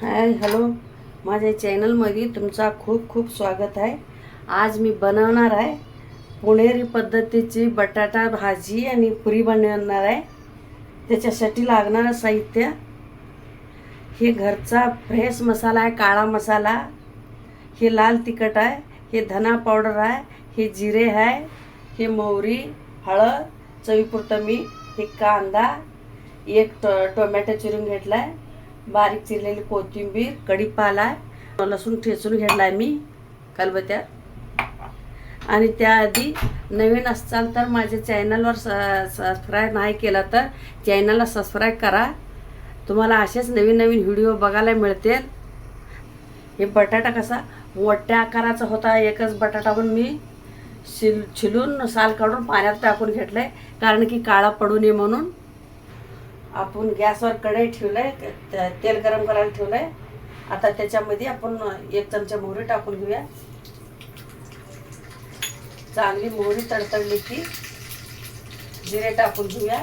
Hi hello. माझ्या चॅनलमध्ये तुमचा खूप खूप स्वागत आहे. आज मी बनवणार आहे पुणेरी पद्धतीची बटाटा भाजी आणि पुरी बनवणार आहे. त्याच्यासाठी लागणारं साहित्य. हे घरचा फ्रेश मसाला आहे काळा मसाला. हे लाल तिखट आहे हे धना पावडर आहे हे जिरे आहे हे मोहरी हळद चवीपुरतं मीठ हे कांदा एक ट टोमॅटो चिरून घेतला आहे बारीक चिरलेली कोथिंबीर कढीपाला लसूण ठेचून घेतला आहे मी कलबत्या आणि त्याआधी नवीन असाल तर माझ्या चॅनलवर स सबस्क्राईब नाही केला तर चॅनलला सबस्क्राईब करा. तुम्हाला असेच नवीन नवीन व्हिडिओ बघायला मिळतील. हे बटाटा कसा मोठ्या आकाराचा होता एकच बटाटा पण मी शिल छिलून साल काढून पाण्यात टाकून घेतलं आहे कारण की काळा पडू नये म्हणून. आपण गॅसवर कढई ठेवलंय तेल गरम करायला ठेवलंय. आता त्याच्यामध्ये आपण एक चमचा मोहरी टाकून घेऊया. चांगली मोहरी तडतडली की जिरे टाकून घेऊया.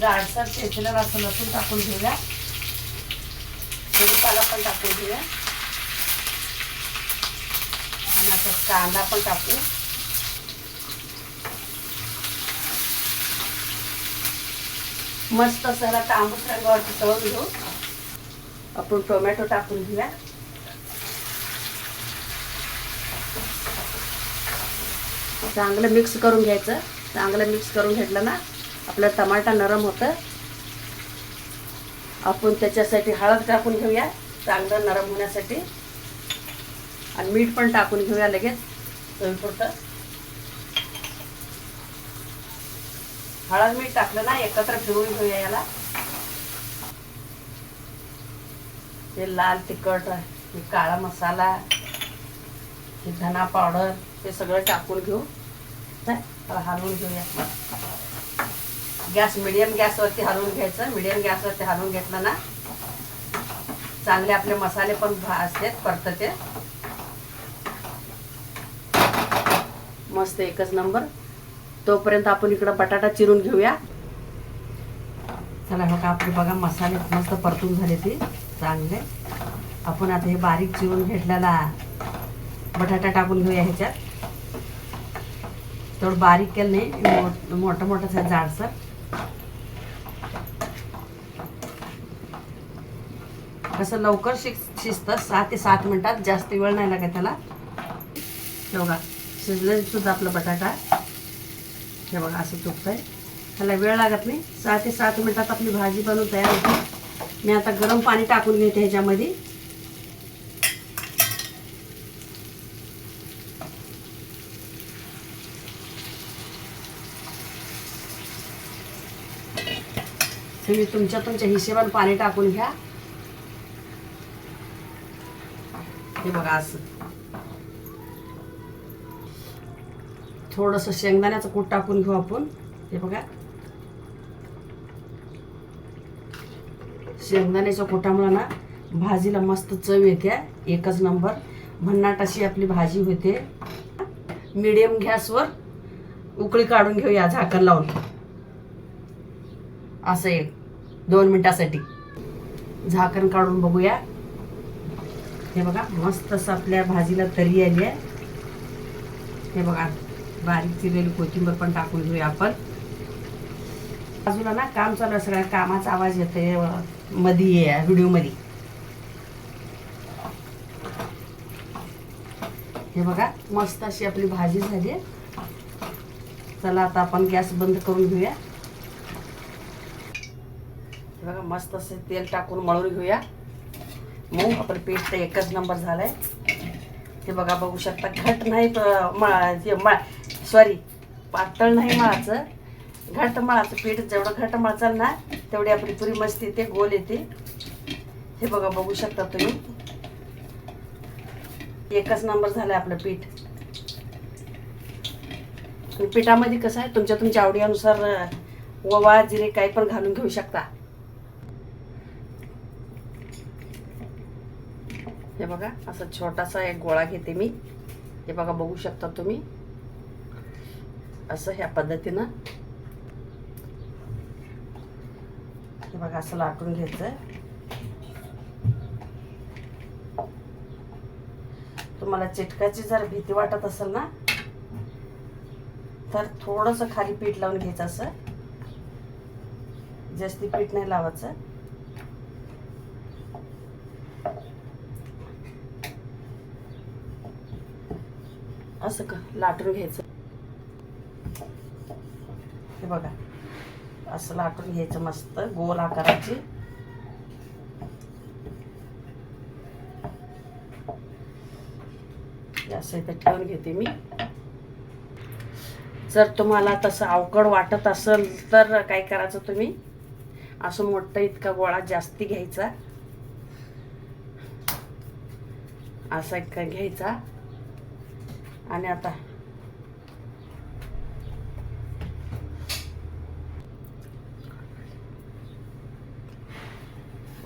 जाडसर चेचलेलं असं लसूण टाकून घेऊया. कढीपाला पण टाकून घेऊया. आणि आता कांदा पण टाकू. मस्त सरा तांबूस रंगावरती तळून घेऊ. आपण टोमॅटो टाकून घेऊया. चांगलं मिक्स करून घ्यायचं. चांगलं मिक्स करून घेतलं ना आपलं टमाटा नरम होतं. आपण त्याच्यासाठी हळद टाकून घेऊया चांगलं नरम होण्यासाठी. आणि मीठ पण टाकून घेऊया लगेच. चवीपुरतं हळद मीठ टाकलं ना एकत्र फिरवून घेऊया याला. हे लाल तिखट हे काळा मसाला हे धना पावडर हे सगळं टाकून घेऊ. हलवून घेऊया. गॅस मिडियम गॅसवरती हलवून घ्यायचं. मिडियम गॅसवरती हलवून घेतलं ना चांगले आपले मसाले पण भाजतात परतते. मस्त एकच नंबर. तोपर्यंत आपण इकडं बटाटा चिरून घेऊया. चला बघा आपले बघा मसाले मस्त परतून झाले ते चांगले. आपण आता हे बारीक चिरून घेतलेला बटाटा टाकून घेऊया ह्याच्यात. थोडं बारीक केलं नाही मोठं मोठं आहे जाडसर. कसं लवकर शिक शिजतं सहा ते सात मिनटात जास्त वेळ नाही लागत त्याला. बघा शिजलं सुद्धा आपलं बटाटा. हे बघा असं तुटतंय त्याला वेळ लागत नाही. सहा ते सात मिनिटात आपली भाजी बनवून तयार होते. मी आता गरम पाणी टाकून घेते ह्याच्यामध्ये. तुम्ही तुमच्या तुमच्या हिशेबाने पाणी टाकून घ्या. हे बघा असं. थोडंसं शेंगदाण्याचं कूट टाकून घेऊ आपण. हे बघा. शेंगदाण्याच्या कुटामुळं ना भाजीला मस्त चव येते एकच नंबर. भन्नाट अशी आपली भाजी होते. मिडियम गॅसवर उकळी काढून घेऊया झाकण लावून. असं एक दोन मिनटासाठी. झाकण काढून बघूया. हे बघा मस्त असं आपल्या भाजीला तरी आली आहे. हे बघा. बारीक चिरलेली कोथिंबीर पण टाकून घेऊया आपण. बाजूला ना काम चालू आहे सगळ्या कामाचा आवाज येतोयमध्ये व्हिडिओमध्ये हे बघा मस्त अशी आपली भाजी झाली चला आता आपण गॅस बंद करून घेऊया. बघा मस्त असे तेल टाकून मळून घेऊया. मग आपण पेस्ट तर एकच नंबर झालाय. ते बघा बघू शकता घट नाही सॉरी पातळ नाही मळाचं. घट मळाचं पीठ जेवढं घट मळचाल ना तेवढी आपली पुरी मस्त येते गोल येते. हे बघा बघू शकता तुम्ही. एकच नंबर झालाय आपलं पीठ. पिठामध्ये कसं आहे तुमच्या तुमच्या आवडीनुसार ओवा जिरे काही पण घालून घेऊ शकता. हे बघा असा छोटासा एक गोळा घेते मी. हे बघा बघू शकता तुम्ही. असं ह्या पद्धतीनं. हे बघा असं लाटून घ्यायचं. तुम्हाला चिटकाची जर भीती वाटत असेल ना तर थोडंसं खाली पीठ लावून घ्यायचं असं. जास्ती पीठ नाही लावायचं. असं का लाटून घ्यायचं. बघा. असं लाटून घ्यायचं मस्त गोल आकाराची. असं इथं ठेवून घेते मी. जर तुम्हाला तसं अवघड वाटत असेल तर काय करायचं तुम्ही? असं मोठं इतका गोळा जास्ती घ्यायचा. असा इतका घ्यायचा. आणि आता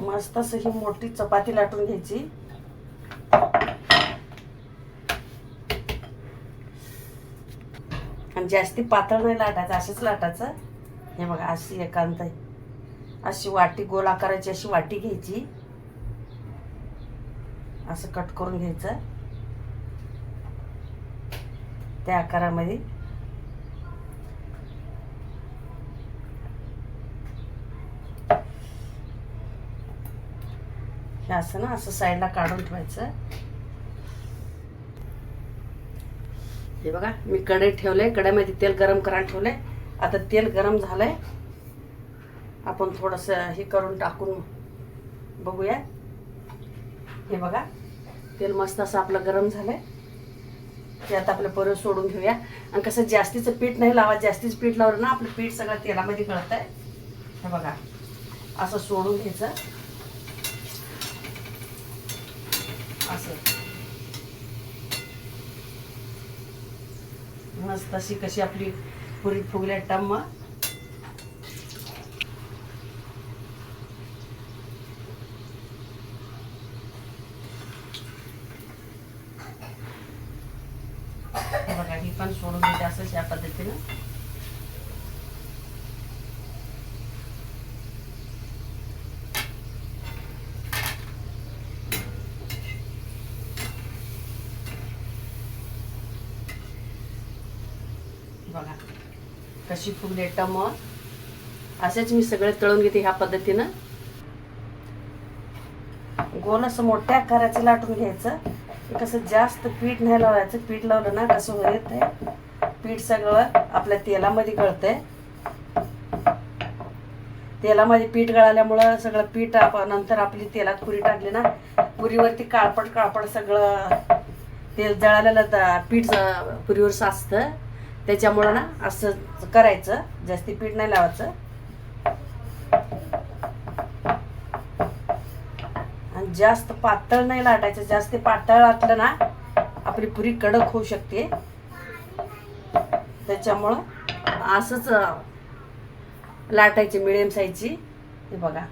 मस्त असं ही मोठी चपाती लाटून घ्यायची. आणि जास्ती पातळ नाही लाटायचं असंच लाटायचं. हे बघा अशी एकांत आहे. अशी वाटी गोल आकाराची अशी वाटी घ्यायची. असं कट करून घ्यायचं. त्या आकारामध्ये हे असं ना असं साईडला काढून ठेवायचं. हे बघा मी कढई ठेवले कढईमध्ये तेल गरम करायला ठेवले आता तेल गरम झालंय. आपण थोडंसं हे करून टाकून बघूया. हे बघा तेल मस्त असं आपलं गरम झालंय. ते आता आपलं परत सोडून घेऊया. आणि कसं जास्तीचं पीठ नाही लावा जास्तीचं पीठ लावलं ना आपलं पीठ सगळं तेलामध्ये गळत आहे हे बघा असं सोडून घ्यायचं. असं. मस्त अशी कशी आपली पुरी फुगल्या टम्म हे बघा ही पण सोडून देते असंच या पद्धतीनं बघा अशी फुगले टम असेच मी सगळे तळून घेते ह्या पद्धतीनं. गोल असं मोठ्या आकाराचं लाटून घ्यायचं. कसं जास्त पीठ नाही लावायचं. पीठ लावलं ना कसं येत आहे पीठ सगळं आपल्या तेलामध्ये गळतंय. तेलामध्ये पीठ गळाल्यामुळं सगळं पीठ आप नंतर आपली तेलात पुरी टाकली ना पुरीवरती काळपट काळपट सगळं तेल जळालेलं पीठ पुरीवर साचतं. त्याच्यामुळं ना असं करायचं. जास्ती पीठ नाही लावायचं. आणि जास्त पातळ नाही लाटायचं. जास्त पातळ लाटलं ना आपली पुरी कडक होऊ शकते. त्याच्यामुळं असंच लाटायची मिडियम साईजची हे बघा.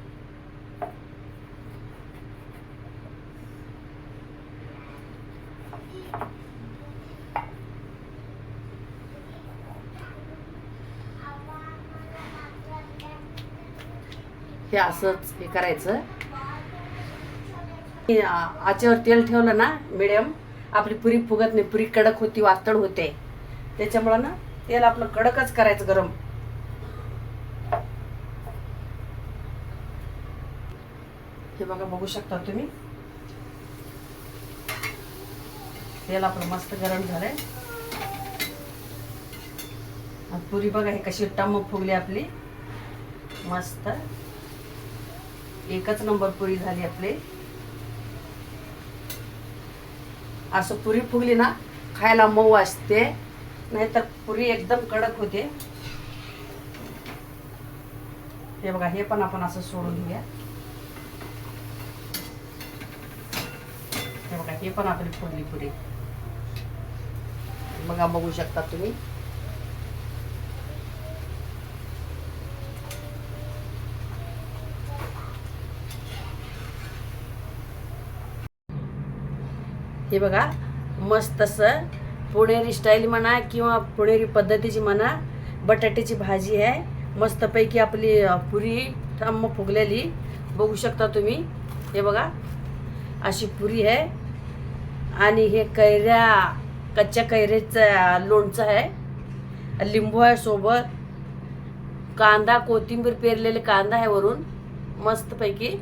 हे असंच हे करायचं. आचेवर तेल ठेवलं ना मिडियम आपली पुरी फुगत नाही पुरी कडक होती वातड होते. त्याच्यामुळं ना तेल आपलं कडकच करायचं गरम. हे बघा बघू शकता तुम्ही. तेल आपलं मस्त गरम झालंय. पुरी बघा हे कशी टम्म फुगली आपली. मस्त. एकच नंबर पुरी झाली आपली. असं पुरी फुगली ना खायला मऊ असते नाहीतर पुरी एकदम कडक होते. हे बघा हे पण आपण असं सोडून घेऊया. हे बघा हे पण आपली फुगली पुरी. बघा बघू शकता तुम्ही. हे बघा मस्त असं पुणेरी स्टाईल म्हणा किंवा पुणेरी पद्धतीची म्हणा बटाट्याची भाजी आहे. मस्तपैकी आपली पुरी थम्म फुगलेली. बघू शकता तुम्ही. हे बघा अशी पुरी आहे. आणि हे कैऱ्या कच्च्या कैऱ्याचं लोणचं आहे. लिंबू आहे सोबत. कांदा कोथिंबीर पेरलेले कांदा आहे वरून. मस्तपैकी.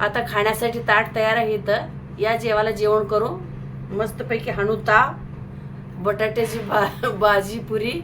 आता खाण्यासाठी ताट तयार आहे इथं. या जेवाला जेवण करू. मस्तपैकी हाणू बटाट्याची भा भाजी पुरी